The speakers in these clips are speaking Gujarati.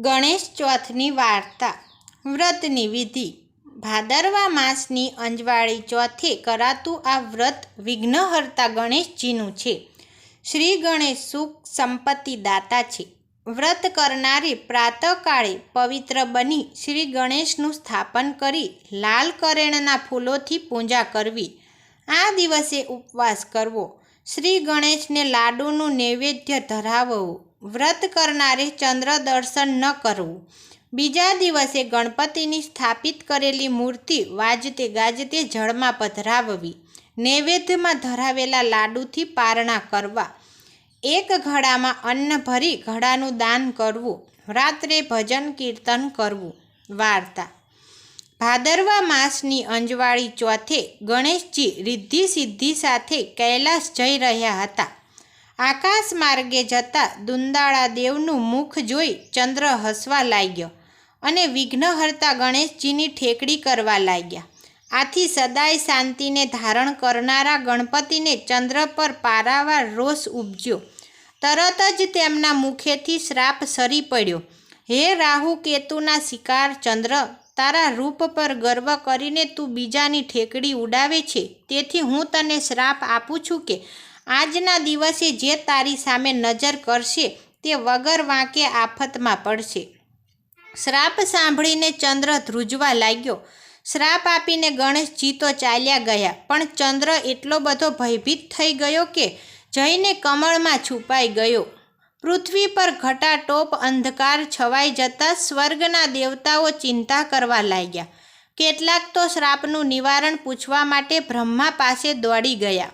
ગણેશ ચોથની વાર્તા, વ્રતની વિધિ. ભાદરવા માસની અંજવાળી ચોથે કરાતું આ વ્રત વિઘ્નહર્તા ગણેશજીનું છે. શ્રી ગણેશ સુખ સંપત્તિ દાતા છે. વ્રત કરનારે પ્રાતઃકાળે પવિત્ર બની શ્રી ગણેશનું સ્થાપન કરી લાલ કરેણના ફૂલોથી પૂજા કરવી. આ દિવસે ઉપવાસ કરવો. શ્રી ગણેશને લાડુનું નૈવેદ્ય ધરાવવું. વ્રત કરનારે ચંદ્ર દર્શન ન કરવું. બીજા દિવસે ગણપતિની સ્થાપિત કરેલી મૂર્તિ વાજતે ગાજતે જળમાં પધરાવવી, નૈવેદ્યમાં ધરાવેલા લાડુથી પારણા કરવા, એક ઘડામાં અન્ન ભરી ઘડાનું દાન કરવું, રાત્રે ભજન કીર્તન કરવું. વાર્તા. ભાદરવા માસની અંજવાળી ચોથે ગણેશજી રિદ્ધિ સિદ્ધિ સાથે કૈલાસ જઈ રહ્યા હતા. આકાશ માર્ગે જતા દુંદાળા દેવનું મુખ જોઈ ચંદ્ર હસવા લાગ્યો અને વિઘ્નહર્તા ગણેશજીની ઠેકડી કરવા લાગ્યા. આથી સદાય શાંતિને ધારણ કરનારા ગણપતિને ચંદ્ર પર પારાવાર રોષ ઉપજ્યો. તરત જ તેમના મુખેથી શ્રાપ સરી પડ્યો. હે રાહુ કેતુના શિકાર ચંદ્ર, તારા રૂપ પર ગર્વ કરીને તું બીજાની ઠેકડી ઉડાવે છે. તેથી હું તને શ્રાપ આપું છું કે આજના દિવસે જે તારી સામે નજર કરશે તે વગર વાંકે આફતમાં પડશે. શ્રાપ સાંભળીને ચંદ્ર ધ્રુજવા લાગ્યો. શ્રાપ આપીને ગણેશજી તો ચાલ્યા ગયા. પણ ચંદ્ર એટલો બધો ભયભીત થઈ ગયો કે જઈને કમળમાં છુપાઈ ગયો. પૃથ્વી પર ઘટાટોપ અંધકાર છવાઈ જતાં સ્વર્ગના દેવતાઓ ચિંતા કરવા લાગ્યા. કેટલાક તો શ્રાપનું નિવારણ પૂછવા માટે બ્રહ્મા પાસે દોડી ગયા.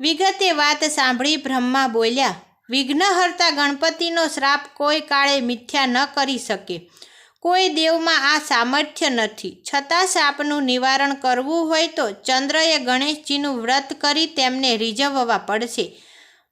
વિગતે વાત સાંભળી બ્રહ્મા બોલ્યા, વિઘ્નહર્તા ગણપતિનો શ્રાપ કોઈ કાળે મિથ્યા ન કરી શકે. કોઈ દેવમાં આ સામર્થ્ય નથી. છતાં સાપનું નિવારણ કરવું હોય તો ચંદ્રએ ગણેશજીનું વ્રત કરી તેમને રીઝવવા પડશે.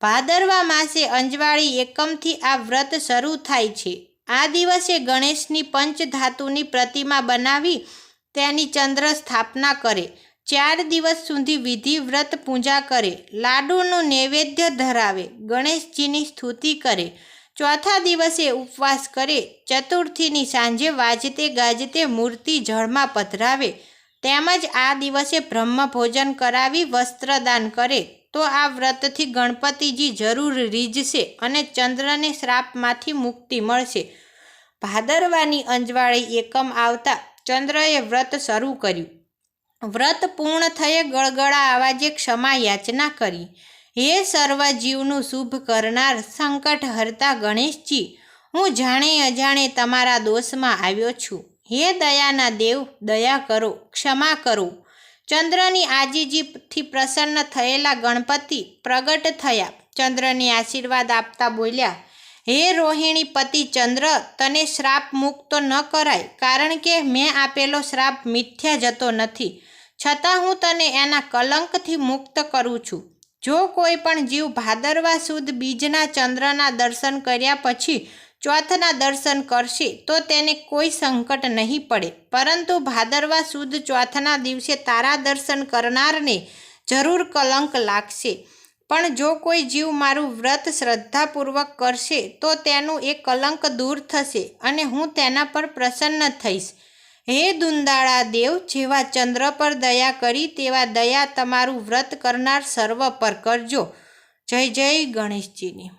ભાદરવા માસે અંજવાળી એકમથી આ વ્રત શરૂ થાય છે. આ દિવસે ગણેશની પંચધાતુની પ્રતિમા બનાવી તેની ચંદ્ર સ્થાપના કરે. ચાર દિવસ સુધી વિધિ વ્રત પૂજા કરે, લાડુનું નૈવેદ્ય ધરાવે, ગણેશજીની સ્તુતિ કરે, ચોથા દિવસે ઉપવાસ કરે, ચતુર્થીની સાંજે વાજતે ગાજતે મૂર્તિ જળમાં પધરાવે, તેમજ આ દિવસે બ્રહ્મ ભોજન કરાવી વસ્ત્રદાન કરે, તો આ વ્રતથી ગણપતિજી જરૂર રીઝશે અને ચંદ્રને શ્રાપમાંથી મુક્તિ મળશે. ભાદરવાની અંજવાળી એકમ આવતા ચંદ્રએ વ્રત શરૂ કર્યું. વ્રત પૂર્ણ થયે ગળગળા આવાજે ક્ષમા યાચના કરી. હે સર્વ જીવનું શુભ કરનાર સંકટ હરતા ગણેશજી, હું જાણે અજાણે તમારા દોષમાં આવ્યો છું. હે દયાના દેવ, દયા કરો, ક્ષમા કરો. ચંદ્રની આજીજીથી પ્રસન્ન થયેલા ગણપતિ પ્રગટ થયા. ચંદ્રને આશીર્વાદ આપતા બોલ્યા, હે રોહિણી પતિ ચંદ્ર, તને શ્રાપ મુક્ત ન કરાય, કારણ કે મેં આપેલો શ્રાપ મિથ્યા જતો નથી. છતાં હું તને એના કલંકથી મુક્ત કરું છું. જો કોઈ પણ જીવ ભાદરવા સુદ બીજના ચંદ્રના દર્શન કર્યા પછી ચોથના દર્શન કરશે, તો તેને કોઈ સંકટ નહીં પડે. પરંતુ ભાદરવા સુદ ચોથના દિવસે તારા દર્શન કરનારને જરૂર કલંક લાગશે. પણ જો કોઈ જીવ મારું વ્રત શ્રદ્ધાપૂર્વક કરશે, તો તેનું એ કલંક દૂર થશે અને હું તેના પર પ્રસન્ન થઈશ. હે દુંદાળા દેવ, જેવા ચંદ્ર પર દયા કરી, તેવા દયા તમારું વ્રત કરનાર સર્વ પર કરજો. જય જય ગણેશજીની.